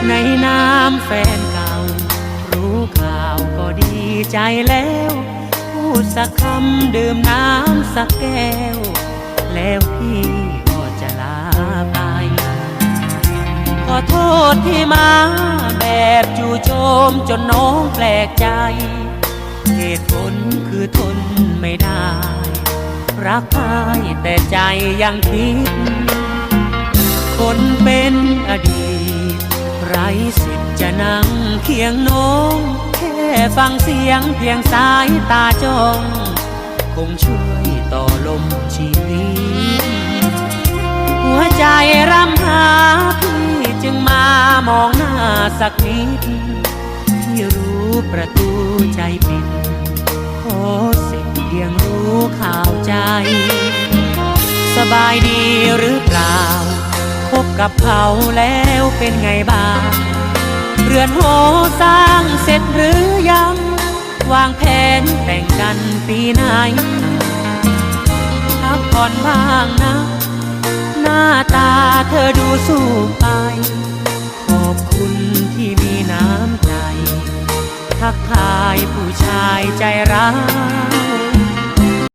ำแฟนเก่า รู้ข่าวก็ดีใจแล้ว พูดสักคำดื่มน้ำสักแก้ว แล้วพี่ก็จะลาไป ขอโทษที่มาแบบจู่โจมจนน้องแปลกใจ เหตุผลคือทนไม่ได้ รักพายแต่ใจยังคิด คนเป็นอดี จะนั่งเคียงน้องแค่ฟังเสียงเพียงสายตาจ้อง คงช่วยต่อลมชีวิตหัวใจรำหาพี่จึงมามองหน้าสักนิดที่รู้ประตูใจปิดขอสิทธิ์เพียงรู้ข่าวใจ สบายดีหรือเปล่าพบกับเขาแล้วเป็นไงบ้าง เรือนหอสร้างเสร็จหรือยัง วางแผนแต่งกันปีไหนพักผ่อนบ้างนะ หน้าตาเธอดูสู้ไป ขอบคุณที่มีน้ำใจ ทักทายผู้ชายใจร้าย